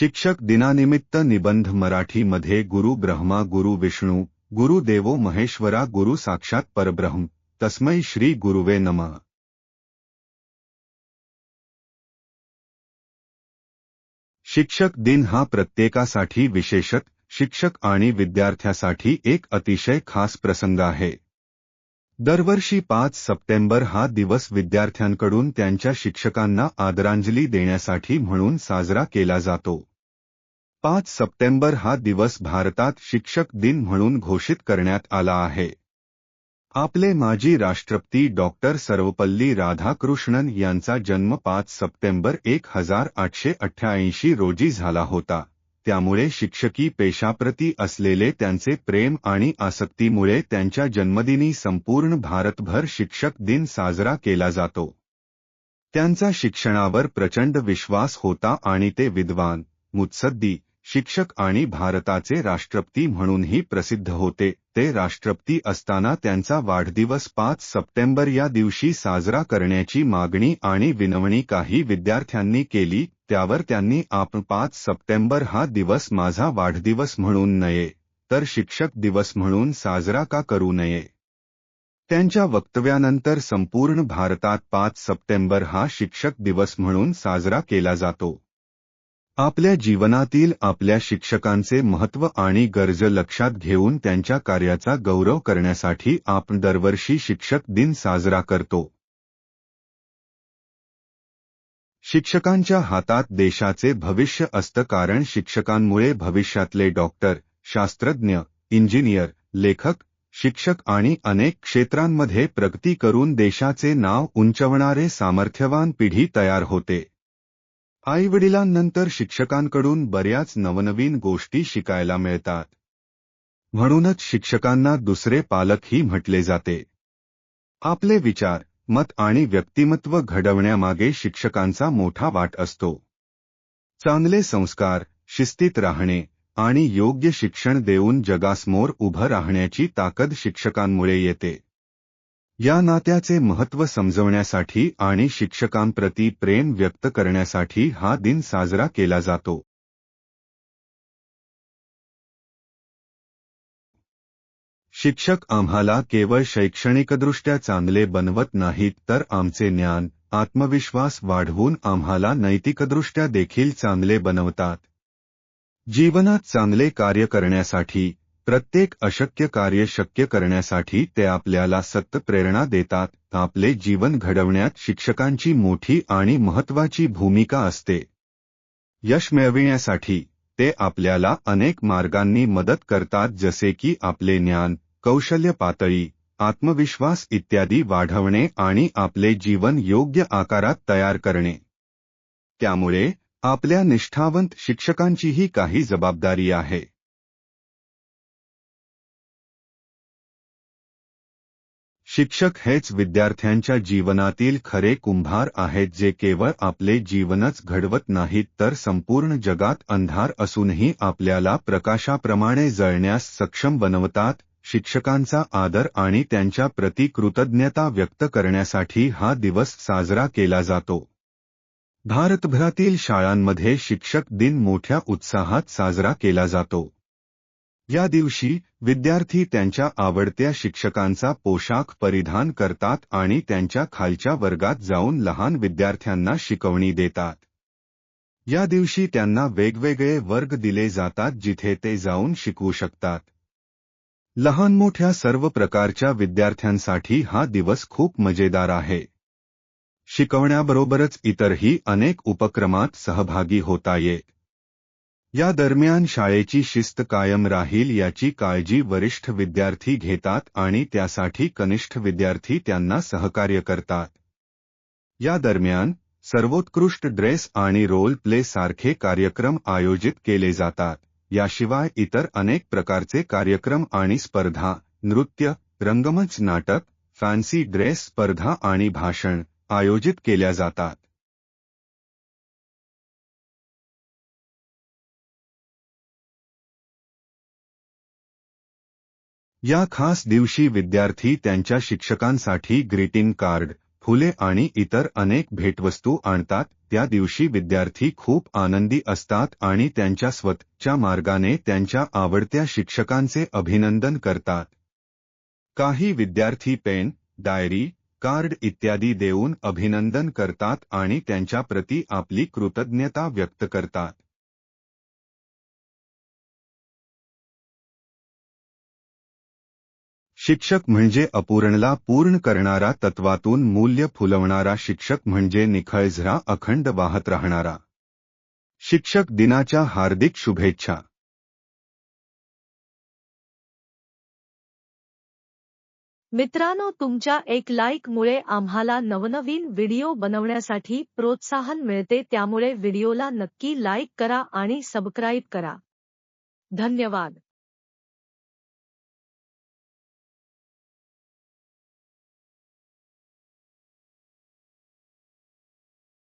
शिक्षक दिनानिमित्त निबंध मराठी मराठीमध्ये गुरु ब्रह्मा, गुरु विष्णू, गुरु देवो महेश्वरा, गुरु साक्षात परब्रह्म. तस्मै श्री गुरुवे नमः. शिक्षक दिन हा प्रत्येकासाठी विशेषत शिक्षक आणि विद्यार्थ्यासाठी एक अतिशय खास प्रसंग आहे. दरवर्षी पाच सप्टेंबर हा दिवस विद्यार्थ्यांकडून त्यांच्या शिक्षकांना आदरांजली देण्यासाठी म्हणून साजरा केला जातो. पाच सप्टेंबर हा दिवस भारतात शिक्षक दिन म्हणून घोषित करण्यात आला आहे. आपले माजी राष्ट्रपती डॉक्टर सर्वपल्ली राधाकृष्णन यांचा जन्म पाच सप्टेंबर एक हज़ार आठशे अठ्ठ्याऐंशी रोजी झाला होता. त्यामुळे शिक्षकी पेशाप्रती असलेले त्यांचे प्रेम आणि आसक्तीमुळे त्यांच्या जन्मदिनी संपूर्ण भारतभर शिक्षक दिन साजरा केला जातो. त्यांचा शिक्षणावर प्रचंड विश्वास होता आणि ते विद्वान, मुत्सद्दी शिक्षक आणि भारताचे राष्ट्रपती म्हणूनही प्रसिद्ध होते. ते राष्ट्रपती असताना त्यांचा वाढदिवस पाच सप्टेंबर या दिवशी साजरा करण्याची मागणी आणि विनवणी काही विद्यार्थ्यांनी केली त्यावर त्यांनी आपण पाच सप्टेंबर हा दिवस माझा वाढदिवस म्हणून नये तर शिक्षक दिवस म्हणून साजरा का करू नये? त्यांच्या वक्तव्यानंतर संपूर्ण भारतात पाच सप्टेंबर हा शिक्षक दिवस म्हणून साजरा केला जातो. आपल्या जीवनातील आपल्या शिक्षकांचे महत्त्व आणि गरज लक्षात घेऊन त्यांच्या कार्याचा गौरव करण्यासाठी आपण दरवर्षी शिक्षक दिन साजरा करतो. शिक्षकांच्या हातात देशाचे भविष्य असतं कारण शिक्षकांमुळे भविष्यातले डॉक्टर शास्त्रज्ञ इंजिनियर लेखक शिक्षक आणि अनेक क्षेत्रांमध्ये प्रगती करून देशाचे नाव उंचवणारे सामर्थ्यवान पिढी तयार होते. आईवडिलांनंतर शिक्षकांकडून बऱ्याच नवनवीन गोष्टी शिकायला मिळतात. म्हणूनच शिक्षकांना दुसरे पालकही म्हटले जाते. आपले विचार मत आणि व्यक्तिमत्व घडवण्यामागे शिक्षकांचा मोठा वाट असतो. चांगले संस्कार शिस्तीत राहणे आणि योग्य शिक्षण देऊन जगासमोर उभं राहण्याची ताकद शिक्षकांमुळे येते. या नात्याचे महत्त्व समजवण्यासाठी आणि शिक्षकांप्रती प्रेम व्यक्त करण्यासाठी हा दिन साजरा केला जातो. शिक्षक आम्हाला केवळ शैक्षणिकदृष्ट्या चांगले बनवत नाहीत तर आमचे ज्ञान आत्मविश्वास वाढवून आम्हाला नैतिकदृष्ट्या देखील चांगले बनवतात. जीवनात चांगले कार्य करण्यासाठी प्रत्येक अशक्य कार्य शक्य करण्यासाठी ते आपल्याला सत्त प्रेरणा देतात. आपले जीवन घडवण्यात शिक्षकांची मोठी आणि महत्वाची भूमिका असते. यश मिळविण्यासाठी ते आपल्याला अनेक मार्गांनी मदत करतात जसे की आपले ज्ञान कौशल्य पातळी आत्मविश्वास इत्यादी वाढवणे आणि आपले जीवन योग्य आकारात तयार करणे. त्यामुळे आपल्या निष्ठावंत शिक्षकांचीही काही जबाबदारी आहे. शिक्षक हेच विद्यार्थ्यांच्या जीवनातील खरे कुंभार आहेत जे केवळ आपले जीवनच घडवत नाहीत तर संपूर्ण जगात अंधार असूनही आपल्याला प्रकाशाप्रमाणे जळण्यास सक्षम बनवतात शिक्षकांचा आदर आणि त्यांच्या प्रति कृतज्ञता व्यक्त करण्यासाठी हा दिवस साजरा केला जातो. भारतभरातील शाळांमध्ये शिक्षक दिन मोठ्या उत्साहात साजरा केला जातो. या दिवशी विद्यार्थी त्यांच्या आवडत्या शिक्षकांचा पोशाख परिधान करतात आणि त्यांच्या खालच्या वर्गात जाऊन लहान विद्यार्थ्यांना शिकवणी देतात. या दिवशी त्यांना वेगवेगळे वर्ग दिले जातात जिथे ते जाऊन शिकवू शकतात. लहान मोठ्या सर्व प्रकारच्या विद्यार्थ्यांसाठी हा दिवस खूप मजेदार आहे. शिकवण्याबरोबरच इतरही अनेक उपक्रमात सहभागी होता येत. या दरम्यान शाळेची शिस्त कायम राहील याची काळजी वरिष्ठ विद्यार्थी घेतात आणि त्यासाठी कनिष्ठ विद्यार्थी त्यांना सहकार्य करतात. या दरम्यान सर्वोत्कृष्ट ड्रेस आणि रोल प्ले सारखे कार्यक्रम आयोजित केले जातात. याशिवाय इतर अनेक प्रकारचे कार्यक्रम आणि स्पर्धा नृत्य रंगमंच नाटक फॅन्सी ड्रेस स्पर्धा आणि भाषण आयोजित केल्या जातात. या खास दिवशी विद्यार्थी त्यांच्या शिक्षकांसाठी ग्रीटिंग कार्ड फुले आणि इतर अनेक भेटवस्तू आणतात. त्या दिवशी विद्यार्थी खूप आनंदी असतात आणि त्यांच्या स्वतःच्या मार्गाने त्यांच्या आवडत्या शिक्षकांचे अभिनंदन करतात. काही विद्यार्थी पेन डायरी कार्ड इत्यादी देऊन अभिनंदन करतात आणि त्यांच्याप्रती आपली कृतज्ञता व्यक्त करतात. शिक्षक म्हणजे अपूर्णला पूर्ण करणारा तत्वातून मूल्य फुलवणारा शिक्षक म्हणजे निखळझरा अखंड वाहत राहणारा. शिक्षक दिनाच्या हार्दिक शुभेच्छा. मित्रांनो तुमच्या एक लाईक मुळे आम्हाला नवनवीन व्हिडिओ बनवण्यासाठी प्रोत्साहन मिळते त्यामुळे व्हिडिओला नक्की लाईक करा आणि सबस्क्राईब करा. धन्यवाद.